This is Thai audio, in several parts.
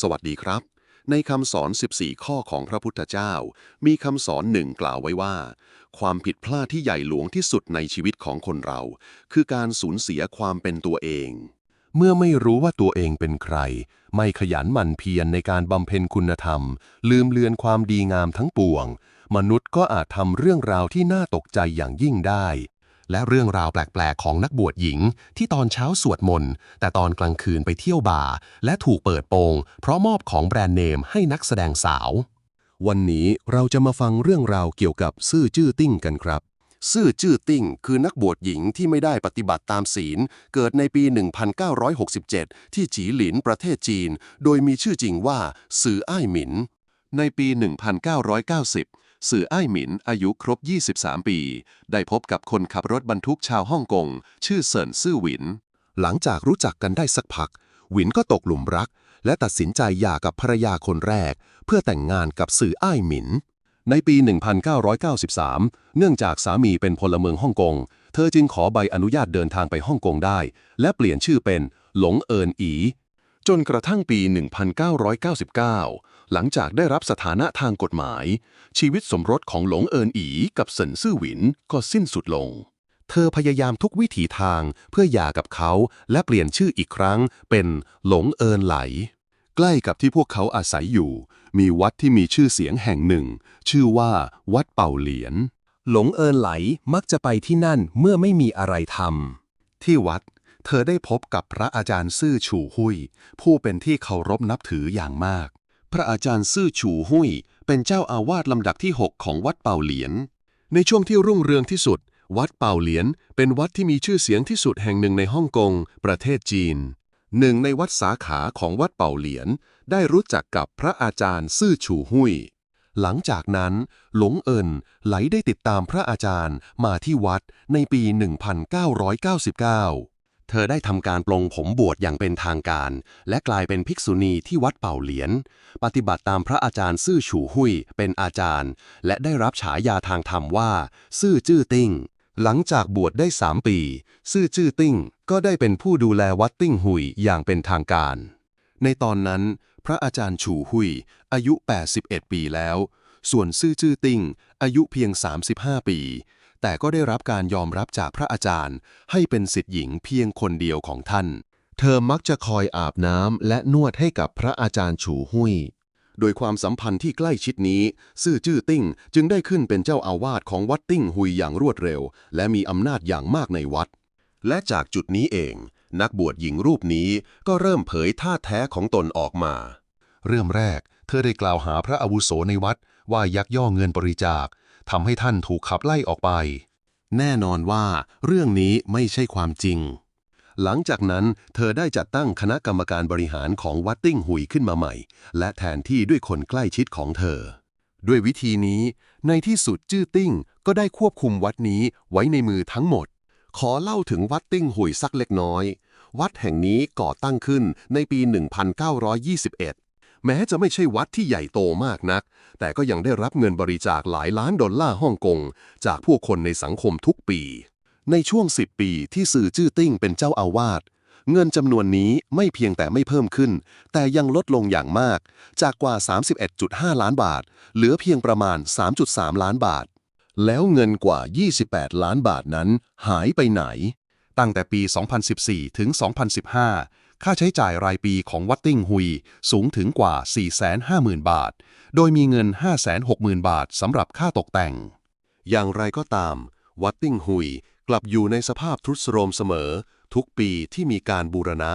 สวัสดีครับ ในคำสอน 14 ข้อของพระพุทธเจ้า มีคำสอนหนึ่งกล่าวไว้ว่า ความผิดพลาดที่ใหญ่หลวงที่สุดในชีวิตของคนเรา คือการสูญเสียความเป็นตัวเอง เมื่อไม่รู้ว่าตัวเองเป็นใคร ไม่ขยันหมั่นเพียรในการบำเพ็ญคุณธรรม ลืมเลือนความดีงามทั้งปวง มนุษย์ก็อาจทำเรื่องราวที่น่าตกใจอย่างยิ่งได้ และเรื่องราวแปลก ๆ ของนักบวชหญิง ที่ตอนเช้าสวดมนต์แต่ตอนกลางคืนไปเที่ยวบาร์และถูกเปิดโปง เพราะมอบของแบรนด์เนมให้นักแสดงสาว วันนี้เราจะมาฟังเรื่องราวเกี่ยวกับซื่อจื้อติ้งกันครับ ซื่อจื้อติ้งคือนักบวชหญิงที่ไม่ได้ปฏิบัติตามศีล เกิดในปี 1967 ที่จีหลินประเทศจีน โดยมีชื่อจริงว่า ซืออ้ายหมิน ในปี 1990 สื่ออ้ายหมินอายุครบ 23 ปี ได้พบกับคนขับรถบรรทุกชาวฮ่องกง ชื่อเซินซื่อหวิน หลังจากรู้จักกันได้สักพัก หวินก็ตกหลุมรัก และตัดสินใจหย่ากับภรรยาคนแรก เพื่อแต่งงานกับสื่ออ้ายหมิน ในปี 1993 เนื่องจากสามีเป็นพลเมืองฮ่องกง เธอจึงขอใบอนุญาตเดินทางไปฮ่องกงได้ และเปลี่ยนชื่อเป็นหลงเอินอีจนกระทั่งปี 1999 หลังจากได้รับสถานะทางกฎหมาย ชีวิตสมรสของหลงเอินอีกับเซินซื่อหวินก็สิ้นสุดลง เธอพยายามทุกวิถีทางเพื่อหย่ากับเขาและเปลี่ยนชื่ออีกครั้งเป็นหลงเอินไหล ใกล้กับที่พวกเขาอาศัยอยู่ มีวัดที่มีชื่อเสียงแห่งหนึ่ง ชื่อว่าวัดเป่าเหลียน หลงเอินไหลมักจะไปที่นั่นเมื่อไม่มีอะไรทำที่วัดเธอได้พบกับพระอาจารย์ซื่อฉู่หุยผู้เป็นที่เคารพนับถืออย่างมาก พระอาจารย์ซื่อฉู่หุยเป็นเจ้าอาวาสลำดับที่ 6 ของวัดเป่าเหลียน ในช่วงที่รุ่งเรืองที่สุด วัดเป่าเหลียน เป็นวัดที่มีชื่อเสียงที่สุดแห่งหนึ่งในฮ่องกง ประเทศจีน หนึ่งในวัดสาขาของวัดเป่าเหลียน ได้รู้จักกับพระอาจารย์ซื่อฉู่หุยหลังจากนั้น หลงเอินไหลได้ติดตามพระอาจารย์มาที่วัดในปี 1999 เธอได้ทำการปลงผมบวชอย่างเป็นทางการ และกลายเป็นภิกษุณีที่วัดเป่าเหลียน ปฏิบัติตามพระอาจารย์ซื่อฉู่หุยเป็นอาจารย์ และได้รับฉายาทางธรรมว่า ซื่อจื้อติ้ง หลังจากบวชได้สามปี ซื่อจื้อติ้งก็ได้เป็นผู้ดูแลวัดติ้งหุยอย่างเป็นทางการ ในตอนนั้น พระอาจารย์ฉู่หุย อายุ 81 ปีแล้ว ส่วนซื่อจื้อติ้งอายุเพียง 35 ปี แต่ก็ได้รับการยอมรับจากพระอาจารย์ ให้เป็นสิทธิหญิงเพียงคนเดียวของท่าน เธอมักจะคอยอาบน้ำและนวดให้กับพระอาจารย์ฉูหุยโดยความสัมพันธ์ที่ใกล้ชิดนี้ ซื่อจื้อติ้งจึงได้ขึ้นเป็นเจ้าอาวาสของวัดติ้งหุยอย่างรวดเร็ว และมีอำนาจอย่างมากในวัด และจากจุดนี้เอง นักบวชหญิงรูปนี้ก็เริ่มเผยท่าแท้ของตนออกมา เริ่มแรก เธอได้กล่าวหาพระอาวุโสในวัดว่ายักย่อเงินบริจาค ทำให้ท่านถูกขับไล่ออกไป แน่นอนว่าเรื่องนี้ไม่ใช่ความจริง หลังจากนั้นเธอได้จัดตั้งคณะกรรมการบริหารของวัดติ้งหุยขึ้นมาใหม่ และแทนที่ด้วยคนใกล้ชิดของเธอ ด้วยวิธีนี้ ในที่สุดจื้อติ้งก็ได้ควบคุมวัดนี้ไว้ในมือทั้งหมด ขอเล่าถึงวัดติ้งหุยสักเล็กน้อย วัดแห่งนี้ก่อตั้งขึ้นในปี 1921 แม้จะไม่ใช่วัดที่ใหญ่โตมากนัก แต่ก็ยังได้รับเงินบริจาคหลายล้านดอลลาร์ฮ่องกง จากผู้คนในสังคมทุกปี ในช่วง 10 ปีที่สื่อจื้อติ้งเป็นเจ้าอาวาสเงินจำนวนนี้ไม่เพียงแต่ไม่เพิ่มขึ้น แต่ยังลดลงอย่างมาก จากกว่า 31.5 ล้านบาท เหลือเพียงประมาณ 3.3 ล้านบาท แล้วเงินกว่า 28 ล้านบาทนั้นหายไปไหน ตั้งแต่ปี 2014 ถึง 2015 ค่าใช้จ่ายรายปีของวัดติ้งหุยสูงถึงกว่า 450,000 บาท โดยมีเงิน 560,000 บาทสำหรับค่าตกแต่ง อย่างไรก็ตาม วัดติ้งหุยกลับอยู่ในสภาพทรุดโทรมเสมอ ทุกปีที่มีการบูรณะ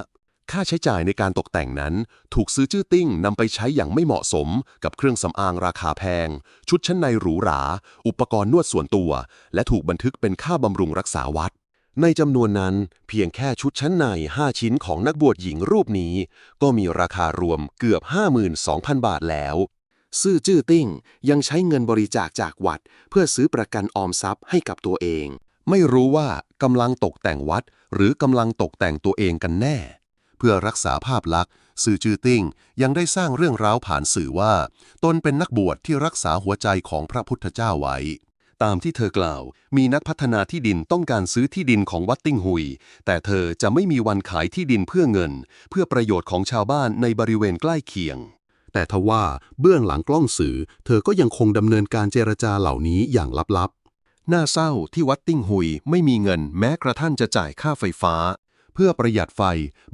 ค่าใช้จ่ายในการตกแต่งนั้น ถูกซื้อจื้อติ้งนำไปใช้อย่างไม่เหมาะสม กับเครื่องสำอางราคาแพง ชุดชั้นในหรูหรา อุปกรณ์นวดส่วนตัว และถูกบันทึกเป็นค่าบำรุงรักษาวัด ในจำนวนนั้นเพียงแค่ชุดชั้นใน 5 ชิ้นของนักบวชหญิงรูปนี้ ก็มีราคารวมเกือบ 52,000 บาทแล้ว ซื่อจื้อติ้งยังใช้เงินบริจาคจากวัด เพื่อซื้อประกันออมทรัพย์ให้กับตัวเอง ไม่รู้ว่ากำลังตกแต่งวัด หรือกำลังตกแต่งตัวเองกันแน่ เพื่อรักษาภาพลักษณ์ ซื่อจื้อติ้งยังได้สร้างเรื่องราวผ่านสื่อว่า ตนเป็นนักบวชที่รักษาหัวใจของพระพุทธเจ้าไว้ ตามที่เธอกล่าว มีนักพัฒนาที่ดินต้องการซื้อที่ดินของวัดติ้งหุย แต่เธอจะไม่มีวันขายที่ดินเพื่อเงิน เพื่อประโยชน์ของชาวบ้านในบริเวณใกล้เคียง แต่ทว่าเบื้องหลังกล้องสื่อ เธอก็ยังคงดำเนินการเจรจาเหล่านี้อย่างลับๆ น่าเศร้าที่วัดติ้งหุยไม่มีเงินแม้กระทั่งจะจ่ายค่าไฟฟ้า เพื่อประหยัดไฟ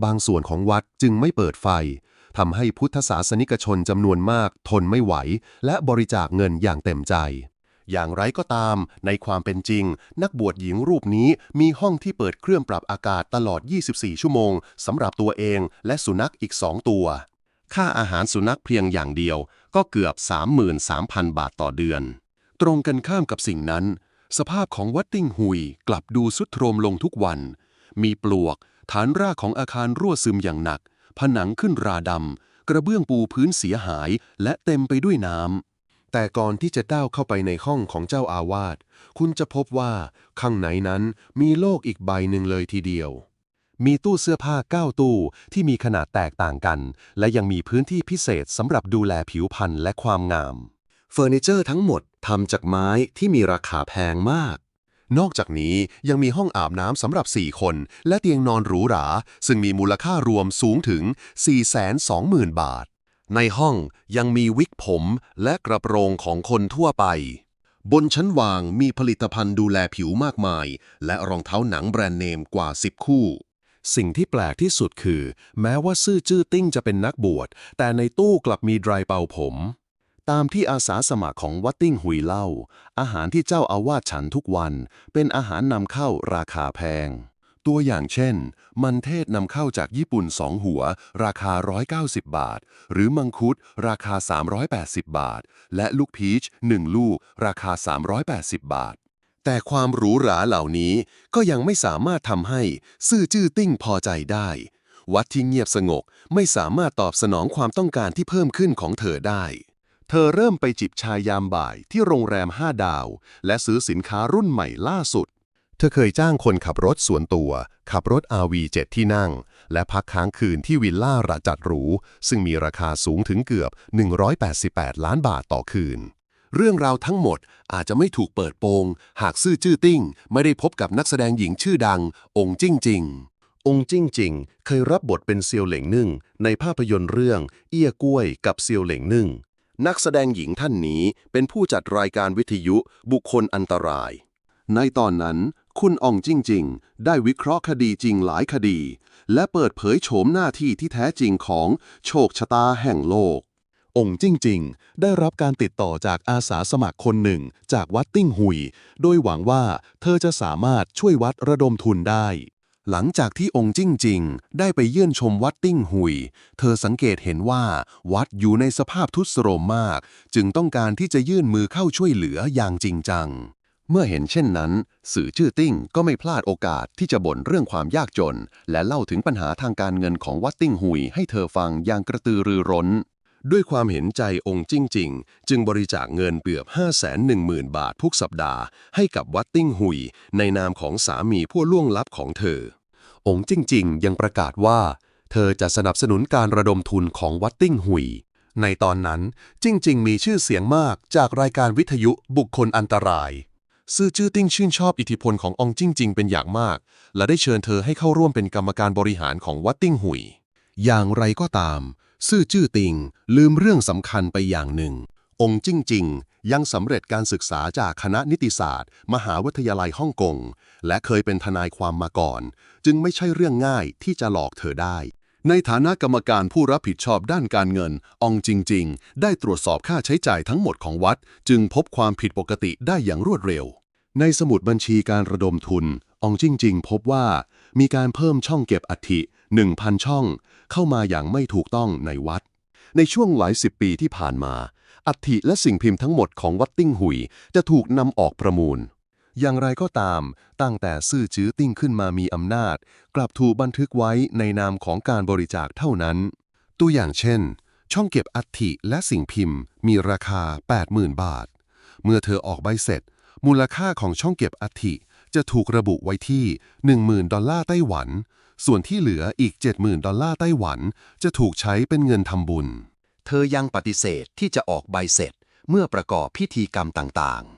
บางส่วนของวัดจึงไม่เปิดไฟทำให้พุทธศาสนิกชนจำนวนมากทนไม่ไหว และบริจาคเงินอย่างเต็มใจ อย่างไรก็ตาม ในความเป็นจริง นักบวชหญิงรูปนี้มีห้องที่เปิดเครื่องปรับอากาศตลอด 24 ชั่วโมงสำหรับตัวเองและสุนัขอีก2ตัว ค่าอาหารสุนัขเพียงอย่างเดียวก็เกือบ 33,000 บาทต่อเดือน ตรงกันข้ามกับสิ่งนั้น สภาพของวัดติ้งหุยกลับดูสุดโทรมลงทุกวัน มีปลวก ฐานรากของอาคารรั่วซึมอย่างหนัก ผนังขึ้นราดำกระเบื้องปูพื้นเสียหายและเต็มไปด้วยน้ำ แต่ก่อนที่จะก้าวเข้าไปในห้องของเจ้าอาวาส คุณจะพบว่าข้างในนั้นมีโลกอีกใบหนึ่งเลยทีเดียว มีตู้เสื้อผ้าเก้าตู้ที่มีขนาดแตกต่างกัน และยังมีพื้นที่พิเศษสำหรับดูแลผิวพรรณและความงาม เฟอร์นิเจอร์ทั้งหมดทำจากไม้ที่มีราคาแพงมาก นอกจากนี้ยังมีห้องอาบน้ำสำหรับ 4 คน และเตียงนอนหรูหรา ซึ่งมีมูลค่ารวมสูงถึง 420,000 บาท ในห้องยังมีวิกผมและกระโปรงของคนทั่วไป บนชั้นวางมีผลิตภัณฑ์ดูแลผิวมากมาย และรองเท้าหนังแบรนด์เนมกว่า 10 คู่ สิ่งที่แปลกที่สุดคือ แม้ว่าซื่อจื้อติ้งจะเป็นนักบวช แต่ในตู้กลับมีดรเป่าผม ตามที่อาสาสมัครของวัดติ้งหุยเล่า อาหารที่เจ้าอาวาสฉันทุกวัน เป็นอาหารนำเข้าราคาแพง ตัวอย่างเช่น มันเทศนำเข้าจากญี่ปุ่น 2 หัว ราคา 190 บาท หรือมังคุด ราคา 380 บาท และลูกพีช 1 ลูก ราคา 380 บาท แต่ความหรูหราเหล่านี้ก็ยังไม่สามารถทำให้ ซื่อจื้อติ้งพอใจได้ วัดที่เงียบสงบไม่สามารถตอบสนองความต้องการที่เพิ่มขึ้นของเธอได้เธอเริ่มไปจิบชายามบ่ายที่โรงแรม5ดาว และซื้อสินค้ารุ่นใหม่ล่าสุด เธอเคยจ้างคนขับรถส่วนตัว ขับรถ RV7 ที่นั่ง และพักค้างคืนที่วิลล่าระจัดหรู ซึ่งมีราคาสูงถึงเกือบ 188 ล้านบาทต่อคืน เรื่องราวทั้งหมดอาจจะไม่ถูกเปิดโปง หากซื่อจื้อติ้ง ไม่ได้พบกับนักแสดงหญิงชื่อดัง องค์จิ้งจริงองค์จิ้งจริงเคยรับบทเป็นเซียวเหล่งนึ่ง ในภาพยนตร์เรื่อง เอี้ยกล้วยกับเซียวเหล่งนึ่ง นักแสดงหญิงท่านนี้เป็นผู้จัดรายการวิทยุบุคคลอันตราย ในตอนนั้น คุณอองจิ้งจริงได้วิเคราะห์คดีจริงหลายคดี และเปิดเผยโฉมหน้าที่ที่แท้จริงของโชคชะตาแห่งโลก องค์จิ้งจริงได้รับการติดต่อจากอาสาสมัครคนหนึ่ง จากวัดติ้งหุย โดยหวังว่าเธอจะสามารถช่วยวัดระดมทุนได้ หลังจากที่องค์จิ้งจริงได้ไปเยี่ยนชมวัดติ้งหุย เธอสังเกตเห็นว่าวัดอยู่ในสภาพทุดโทรมมาก จึงต้องการที่จะยื่นมือเข้าช่วยเหลืออย่างจริงจัง เมื่อเห็นเช่นนั้น สื่อชื่อติ้งก็ไม่พลาดโอกาสที่จะบ่นเรื่องความยากจน และเล่าถึงปัญหาทางการเงินของวัดติ้งหุยให้เธอฟังอย่างกระตือรือร้น ด้วยความเห็นใจองค์จิ้งจริงจึงบริจาคเงินเกือบ 510,000 บาททุกสัปดาห์ให้กับวัดติ้งหุย ในนามของสามีผู้ล่วงลับของเธอ องค์จิ้งจริงยังประกาศว่า เธอจะสนับสนุนการระดมทุนของวัดติ้งหุยในตอนนั้นจิ้งจริงมีชื่อเสียงมากจากรายการวิทยุบุคคลอันตราย ซื่อจื้อติ้งชื่นชอบอิทธิพลขององจิ้งจริงเป็นอย่างมาก และได้เชิญเธอให้เข้าร่วมเป็นกรรมการบริหารของวัดติ้งหุย อย่างไรก็ตาม ซื่อจื้อติงลืมเรื่องสำคัญไปอย่างหนึ่ง องค์จิ้งจริงยังสำเร็จการศึกษาจากคณะนิติศาสตร์ มหาวิทยาลัยฮ่องกง และเคยเป็นทนายความมาก่อน จึงไม่ใช่เรื่องง่ายที่จะหลอกเธอได้ ในฐานะกรรมการผู้รับผิดชอบด้านการเงิน องจริง ๆ ได้ตรวจสอบค่าใช้จ่ายทั้งหมดของวัด จึงพบความผิดปกติได้อย่างรวดเร็ว ในสมุดบัญชีการระดมทุนอองจริง ๆ พบว่า มีการเพิ่มช่องเก็บอัฐิ1,000 ช่อง เข้ามาอย่างไม่ถูกต้องในวัด ในช่วงหลายสิบปีที่ผ่านมา อัฐิและสิ่งพิมพ์ทั้งหมดของวัดติ้งหุยจะถูกนำออกประมูล อย่างไรก็ตาม ตั้งแต่ซื่อจื้อติ้งขึ้นมามีอำนาจ กลับถูกบันทึกไว้ในนามของการบริจาคเท่านั้น ตัวอย่างเช่น ช่องเก็บอัฐิและสิ่งพิมพ์ มีราคา 80,000 บาท เมื่อเธอออกใบเสร็จ มูลค่าของช่องเก็บอัฐิจะถูกระบุไว้ที่ 10,000 ดอลลาร์ไต้หวัน ส่วนที่เหลืออีก 70,000 ดอลลาร์ไต้หวัน จะถูกใช้เป็นเงินทำบุญ เธอยังปฏิเสธที่จะออกใบเสร็จเมื่อประกอบพิธีกรรมต่างๆ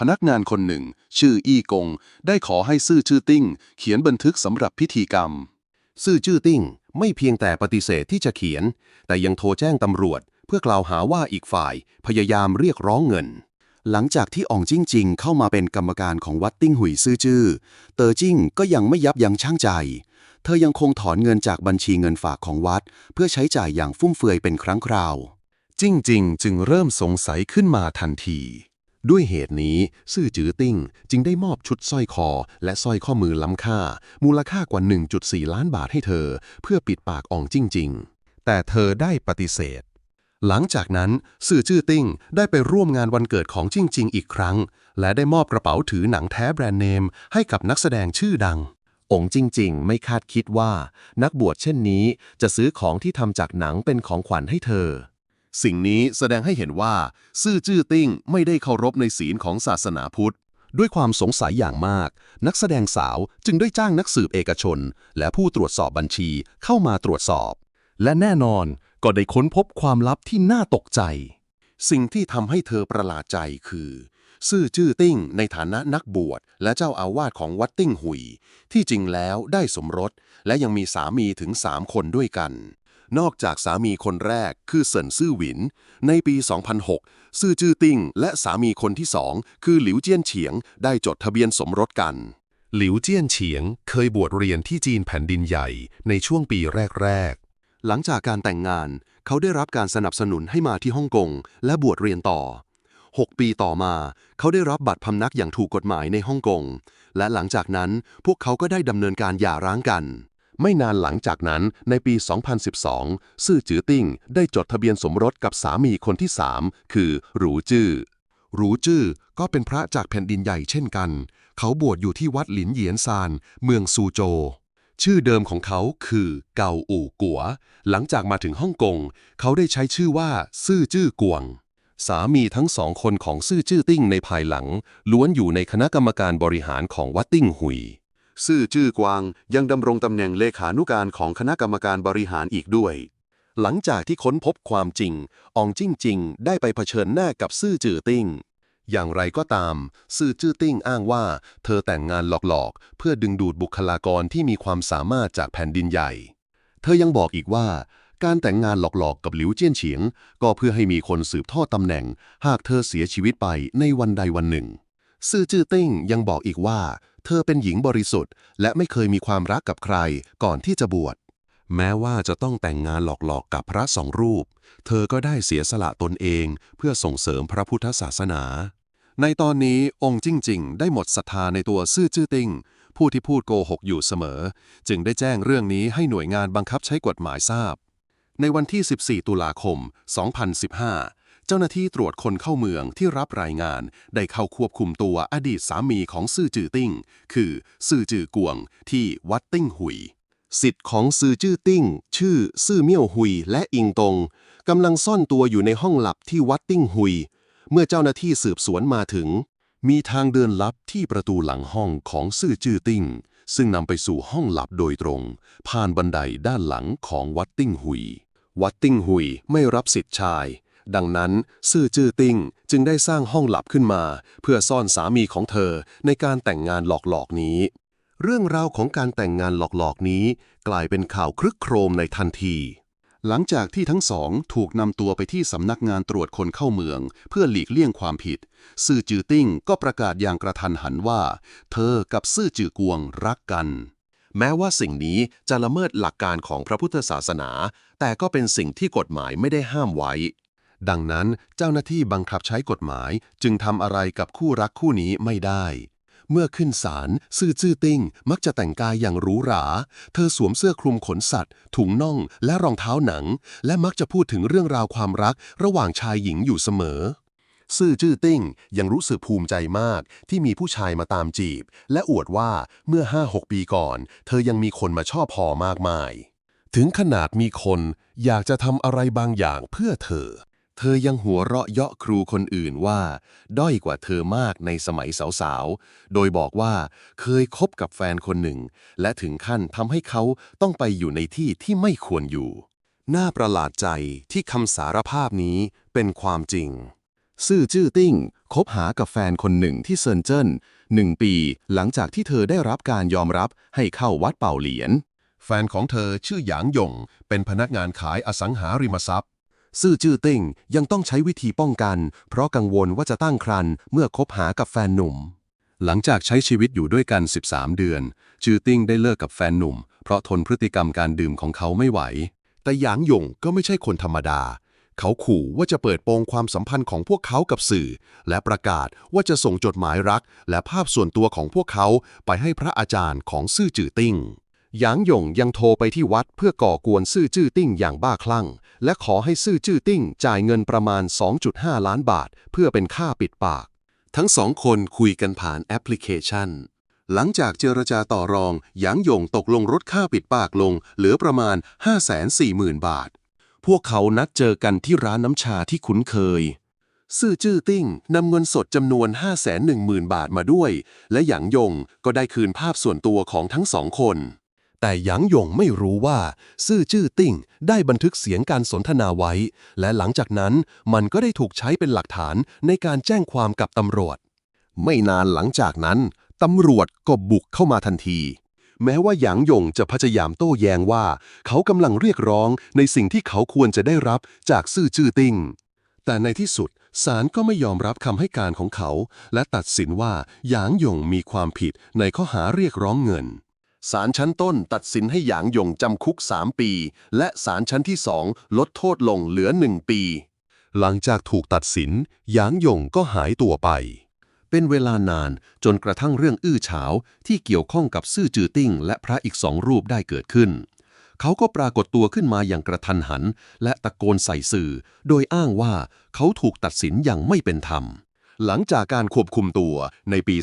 พนักงานคนหนึ่ง ชื่ออี้กง ได้ขอให้ซื่อชื่อติ้ง เขียนบันทึกสำหรับพิธีกรรม ซื่อจื้อติ้งไม่เพียงแต่ปฏิเสธที่จะเขียน แต่ยังโทรแจ้งตำรวจ เพื่อกล่าวหาว่าอีกฝ่าย พยายามเรียกร้องเงิน หลังจากที่อองจิ้งจิงเข้ามาเป็นกรรมการของวัดติ้งหุยซื่อจื้อเตอจิ้งก็ยังไม่ยับยั้งชั่งใจ เธอยังคงถอนเงินจากบัญชีเงินฝากของวัด เพื่อใช้จ่ายอย่างฟุ่มเฟือยเป็นครั้งคราว จิ้งจิงจึงเริ่มสงสัยขึ้นมาทันที ด้วยเหตุนี้ ซื่อจือติ้งจึงได้มอบชุดสร้อยคอ และสร้อยข้อมือล้ำค่า มูลค่ากว่า 1.4 ล้านบาทให้เธอ เพื่อปิดปากอองจิ้งจิงแต่เธอได้ปฏิเสธ หลังจากนั้น ซื่อจื้อติ้งได้ไปร่วมงานวันเกิดของจิ้งจิงอีกครั้ง และได้มอบกระเป๋าถือหนังแท้แบรนด์เนม ให้กับนักแสดงชื่อดังองค์จริง ๆ ไม่คาดคิดว่า นักบวชเช่นนี้จะซื้อของที่ทำจากหนังเป็นของขวัญให้เธอ สิ่งนี้แสดงให้เห็นว่า ซื่อจื้อติ้งไม่ได้เคารพในศีลของศาสนาพุทธ ด้วยความสงสัยอย่างมาก นักแสดงสาวจึงได้จ้างนักสืบเอกชน และผู้ตรวจสอบบัญชีเข้ามาตรวจสอบ และแน่นอนก็ได้ค้นพบความลับที่น่าตกใจ สิ่งที่ทำให้เธอประหลาดใจคือ ซื่อจื้อติ้งในฐานะนักบวชและเจ้าอาวาสของวัดติ้งหุย ที่จริงแล้วได้สมรสและยังมีสามีถึงสามคนด้วยกัน นอกจากสามีคนแรกคือเซินซื่อหวิน ในปี 2006 ซื่อจื้อติ้ง และสามีคนที่สองคือหลิวเจี้ยนเฉียง ได้จดทะเบียนสมรสกัน หลิวเจี้ยนเฉียง เคยบวชเรียนที่จีนแผ่นดินใหญ่ในช่วงปีแรกหลังจากการแต่งงาน เขาได้รับการสนับสนุนให้มาที่ฮ่องกงและบวชเรียนต่อ 6 ปีต่อมา เขาได้รับบัตรพำนักอย่างถูกกฎหมายในฮ่องกงและหลังจากนั้นพวกเขาก็ได้ดำเนินการหย่าร้างกัน ไม่นานหลังจากนั้นในปี 2012 ซื่อจือติ้งได้จดทะเบียนสมรสกับสามีคนที่ 3 คือ หรูจื้อๆรูจื้อก็เป็นพระจากแผ่นดินใหญ่เช่นกัน เขาบวชอยู่ที่วัดหลินเหยียนซาน เมืองซูโจ ชื่อเดิมของเขาคือเกาอู่กัว หลังจากมาถึงฮ่องกง เขาได้ใช้ชื่อว่า ซื่อจื้อกวงสามีทั้งสองคนของซื่อจื้อติ้งในภายหลัง ล้วนอยู่ในคณะกรรมการบริหารของวัดติ้งหุย ซื่อจื้อกวาง ยังดำรงตำแหน่งเลขานุการของคณะกรรมการบริหารอีกด้วย หลังจากที่ค้นพบความจริง อองจิ้งจิง ได้ไปเผชิญหน้ากับซื่อจื่อติ้ง อย่างไรก็ตาม ซื่อจื้อติ้งอ้างว่า เธอแต่งงานหลอกๆ เพื่อดึงดูดบุคลากรที่มีความสามารถจากแผ่นดินใหญ่ เธอยังบอกอีกว่าการแต่งงานหลอกๆกับหลิวเจี้ยนเฉียง ก็เพื่อให้มีคนสืบทอดตำแหน่ง หากเธอเสียชีวิตไปในวันใดวันหนึ่ง ซื่อจื้อติ้งยังบอกอีกว่า เธอเป็นหญิงบริสุทธิ์ และไม่เคยมีความรักกับใครก่อนที่จะบวช แม้ว่าจะต้องแต่งงานหลอกๆกับพระสองรูป เธอก็ได้เสียสละตนเองเพื่อส่งเสริมพระพุทธศาสนา ในตอนนี้องค์จริงจิงได้หมดศรัทธาในตัวซื่อจื้อติงผู้ที่พูดโกหกอยู่เสมอ จึงได้แจ้งเรื่องนี้ให้หน่วยงานบังคับใช้กฎหมายทราบ ในวันที่ 14 ตุลาคม 2015 เจ้าหน้าที่ตรวจคนเข้าเมืองที่รับรายงาน ได้เข้าควบคุมตัวอดีตสามีของซื่อจือติ้ง คือซื่อจือกวงที่วัดติ้งหุย สิทธิ์ของซื่อจื้อติ้ง ชื่อซื่อเมี่ยวหุยและอิงตงกำลังซ่อนตัวอยู่ในห้องลับที่วัดติ้งหุย เมื่อเจ้าหน้าที่สืบสวนมาถึง มีทางเดินลับที่ประตูหลังห้องของซื่อจื้อติ้ง ซึ่งนำไปสู่ห้องลับโดยตรง ผ่านบันไดด้านหลังของวัดติ้งหุย วัดติ้งหุยไม่รับสิทธิ์ชาย ดังนั้นซื่อจื้อติ้งจึงได้สร้างห้องลับขึ้นมา เพื่อซ่อนสามีของเธอในการแต่งงานหลอกๆนี้ เรื่องราวของการแต่งงานหลอกๆนี้ กลายเป็นข่าวครึกโครมในทันที หลังจากที่ทั้งสองถูกนำตัวไปที่สำนักงานตรวจคนเข้าเมือง เพื่อหลีกเลี่ยงความผิด ซื่อจือติ้งก็ประกาศอย่างกระทันหันว่า เธอกับซื่อจือกวงรักกันแม้ว่าสิ่งนี้จะละเมิดหลักการของพระพุทธศาสนา แต่ก็เป็นสิ่งที่กฎหมายไม่ได้ห้ามไว้ ดังนั้นเจ้าหน้าที่บังคับใช้กฎหมายจึงทำอะไรกับคู่รักคู่นี้ไม่ได้ เมื่อขึ้นศาลซื่อจื้อติ้ง มักจะแต่งกายอย่างหรูหรา เธอสวมเสื้อคลุมขนสัตว์ ถุงน่อง และรองเท้าหนัง และมักจะพูดถึงเรื่องราวความรักระหว่างชายหญิงอยู่เสมอ ซื่อจื้อติ้งยังรู้สึกภูมิใจมากที่มีผู้ชายมาตามจีบ และอวดว่าเมื่อ 5-6 ปีก่อน เธอยังมีคนมาชอบพอมากมายถึงขนาดมีคนอยากจะทำอะไรบางอย่างเพื่อเธอ เธอยังหัวเราะเยาะครูคนอื่นว่า ด้อยกว่าเธอมากในสมัยสาวๆ โดยบอกว่าเคยคบกับแฟนคนหนึ่ง และถึงขั้นทำให้เขาต้องไปอยู่ในที่ที่ไม่ควรอยู่ น่าประหลาดใจที่คำสารภาพนี้เป็นความจริง ซื่อจื้อติ้งคบหากับแฟนคนหนึ่งที่เซินเจิ้นหนึ่งปี หลังจากที่เธอได้รับการยอมรับให้เข้าวัดเป่าเหลียนแฟนของเธอชื่อหยางหยงเป็นพนักงานขายอสังหาริมทรัพย์ ซื่อจื้อติ้งยังต้องใช้วิธีป้องกัน เพราะกังวลว่าจะตั้งครรภ์เมื่อคบหากับแฟนหนุ่ม หลังจากใช้ชีวิตอยู่ด้วยกัน 13 เดือน จือติ้งได้เลิกกับแฟนหนุ่ม เพราะทนพฤติกรรมการดื่มของเขาไม่ไหว แต่หยางหยงก็ไม่ใช่คนธรรมดา เขาขู่ว่าจะเปิดโปงความสัมพันธ์ของพวกเขากับสื่อ และประกาศว่าจะส่งจดหมายรัก และภาพส่วนตัวของพวกเขาไปให้พระอาจารย์ของซื่อจือติ้ง หยางหยงยังโทรไปที่วัดเพื่อก่อกวนซื่อจื้อติ้งอย่างบ้าคลั่ง และขอให้ซื่อจื้อติ้งจ่ายเงินประมาณ 2.5 ล้านบาท เพื่อเป็นค่าปิดปาก ทั้งสองคนคุยกันผ่านแอปพลิเคชัน หลังจากเจรจาต่อรอง หยางหยงตกลงลดค่าปิดปากลง เหลือประมาณ 540,000 บาท พวกเขานัดเจอกันที่ร้านน้ำชาที่คุ้นเคย ซื่อจื้อติ้งนำเงินสดจำนวน 510,000 บาทมาด้วย และหยางหยงก็ได้คืนภาพส่วนตัวของทั้งสองคน แต่หยางหยงไม่รู้ว่า ซื่อจื้อติ้งได้บันทึกเสียงการสนทนาไว้ และหลังจากนั้นมันก็ได้ถูกใช้เป็นหลักฐานในการแจ้งความกับตำรวจ ไม่นานหลังจากนั้นตำรวจก็บุกเข้ามาทันที แม้ว่าหยางหยงจะพยายามโต้แย้งว่า เขากำลังเรียกร้องในสิ่งที่เขาควรจะได้รับจากซื่อจื้อติ้งแต่ในที่สุดศาลก็ไม่ยอมรับคำให้การของเขา และตัดสินว่าหยางหยงมีความผิดในข้อหาเรียกร้องเงิน ศาลชั้นต้นตัดสินให้หยางหยงจำคุก 3 ปี และศาลชั้นที่2ลดโทษลงเหลือ 1 ปี หลังจากถูกตัดสิน หยางหยงก็หายตัวไป เป็นเวลานานจนกระทั่งเรื่องอื้อฉาวที่เกี่ยวข้องกับซื่อจือติ้ง และพระอีกสองรูปได้เกิดขึ้น เขาก็ปรากฏตัวขึ้นมาอย่างกระทันหัน และตะโกนใส่สื่อ โดยอ้างว่าเขาถูกตัดสินอย่างไม่เป็นธรรม หลังจากการควบคุมตัวในปี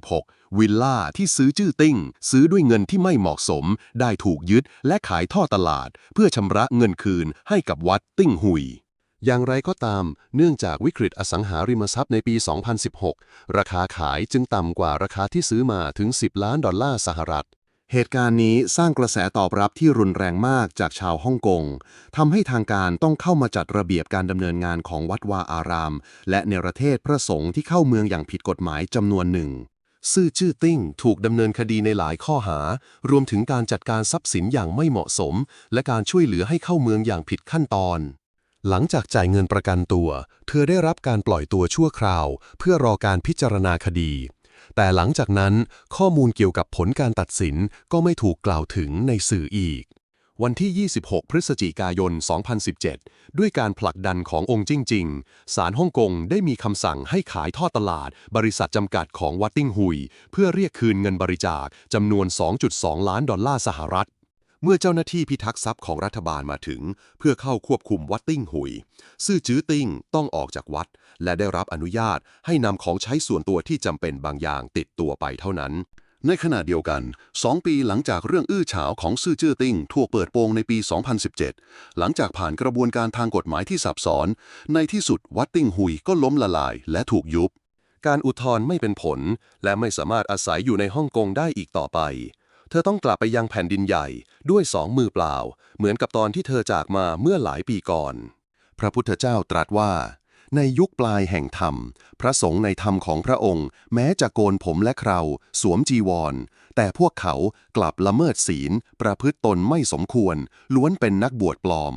2016 วิลล่าที่ซื้อจื้อติ้ง ซื้อด้วยเงินที่ไม่เหมาะสม ได้ถูกยึดและขายท่อตลาด เพื่อชำระเงินคืนให้กับวัดติ้งหุย อย่างไรก็ตาม เนื่องจากวิกฤตอสังหาริมทรัพย์ในปี 2016 ราคาขายจึงต่ำกว่าราคาที่ซื้อมาถึง 10 ล้านดอลลาร์สหรัฐ เหตุการณ์นี้สร้างกระแสตอบรับที่รุนแรงมากจากชาวฮ่องกงทำให้ทางการต้องเข้ามาจัดระเบียบการดำเนินงานของวัดวาอาราม และเนรเทศพระสงฆ์ที่เข้าเมืองอย่างผิดกฎหมายจำนวนหนึ่ง ซื่อจื้อติ้งถูกดำเนินคดีในหลายข้อหา รวมถึงการจัดการทรัพย์สินอย่างไม่เหมาะสม และการช่วยเหลือให้เข้าเมืองอย่างผิดขั้นตอน หลังจากจ่ายเงินประกันตัว เธอได้รับการปล่อยตัวชั่วคราว เพื่อรอการพิจารณาคดี แต่หลังจากนั้นข้อมูลเกี่ยวกับผลการตัดสินก็ไม่ถูกกล่าวถึงในสื่ออีก วันที่ 26 พฤศจิกายน 2017 ด้วยการผลักดันขององค์จิงจิงศาลฮ่องกงได้มีคำสั่งให้ขายท่อตลาด บริษัทจำกัดของวัดติ้งหุย เพื่อเรียกคืนเงินบริจาคจำนวน 2.2 ล้านดอลลาร์สหรัฐเมื่อเจ้าหน้าที่พิทักษ์ทรัพย์ของรัฐบาลมาถึง เพื่อเข้าควบคุมวัดติ้งหุย ซื่อจื้อติ้งต้องออกจากวัด และได้รับอนุญาตให้นำของใช้ส่วนตัวที่จำเป็นบางอย่างติดตัวไปเท่านั้น ในขณะเดียวกัน 2 ปีหลังจากเรื่องอื้อฉาวของซื่อจื้อติ้งถูกเปิดโปงในปี 2017 หลังจากผ่านกระบวนการทางกฎหมายที่ซับซ้อน ในที่สุดวัดติ้งหุยก็ล้มละลาย และถูกยุบ การอุทธรณ์ไม่เป็นผล และไม่สามารถอาศัยอยู่ในฮ่องกงได้อีกต่อไปเธอต้องกลับไปยังแผ่นดินใหญ่ด้วยสองมือเปล่า เหมือนกับตอนที่เธอจากมาเมื่อหลายปีก่อน พระพุทธเจ้าตรัสว่า ในยุคปลายแห่งธรรม พระสงฆ์ในธรรมของพระองค์ แม้จะโกนผมและเครา สวมจีวร แต่พวกเขากลับละเมิดศีล ประพฤติตนไม่สมควร ล้วนเป็นนักบวชปลอม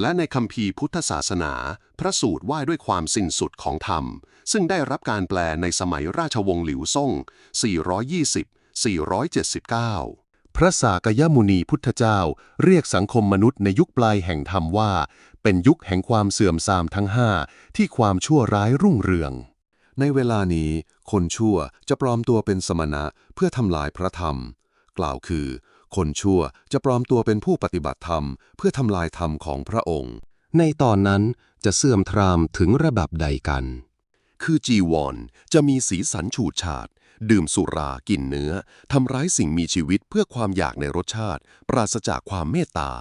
และในคัมภีร์พุทธศาสนา พระสูตรว่าด้วยความสิ้นสุดของธรรม ซึ่งได้รับการแปลในสมัยราชวงศ์หลิวซ่ง 420 479พระสากยมุนีพุทธเจ้า เรียกสังคมมนุษย์ในยุคปลายแห่งธรรมว่า เป็นยุคแห่งความเสื่อมทรามทั้งห้าที่ความชั่วร้ายรุ่งเรือง ในเวลานี้ คนชั่วจะปลอมตัวเป็นสมณะเพื่อทำลายพระธรรม กล่าวคือ คนชั่วจะปลอมตัวเป็นผู้ปฏิบัติธรรม เพื่อทำลายธรรมของพระองค์ ในตอนนั้นจะเสื่อมทรามถึงระดับใดกัน คือจีวรจะมีสีสันฉูดฉาดดื่มสุรากินเนื้อ ทำร้ายสิ่งมีชีวิตเพื่อความอยากในรสชาติ ปราศจากความเมตตา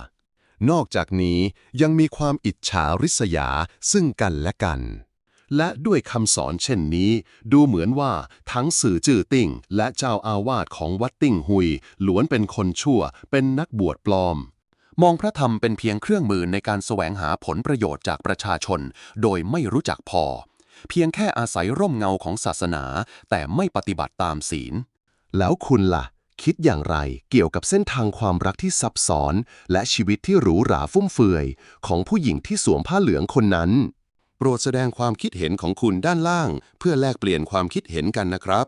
นอกจากนี้ยังมีความอิจฉาริษยาซึ่งกันและกัน และด้วยคำสอนเช่นนี้ ดูเหมือนว่าทั้งสื่อจื้อติ้งและเจ้าอาวาสของวัดติ้งหุยล้วนเป็นคนชั่ว เป็นนักบวชปลอม มองพระธรรมเป็นเพียงเครื่องมือในการแสวงหาผลประโยชน์จากประชาชน โดยไม่รู้จักพอ เพียงแค่อาศัยร่มเงาของศาสนา แต่ไม่ปฏิบัติตามศีล แล้วคุณล่ะ คิดอย่างไรเกี่ยวกับเส้นทางความรักที่ซับซ้อน และชีวิตที่หรูหราฟุ่มเฟือย ของผู้หญิงที่สวมผ้าเหลืองคนนั้น โปรดแสดงความคิดเห็นของคุณด้านล่าง เพื่อแลกเปลี่ยนความคิดเห็นกันนะครับ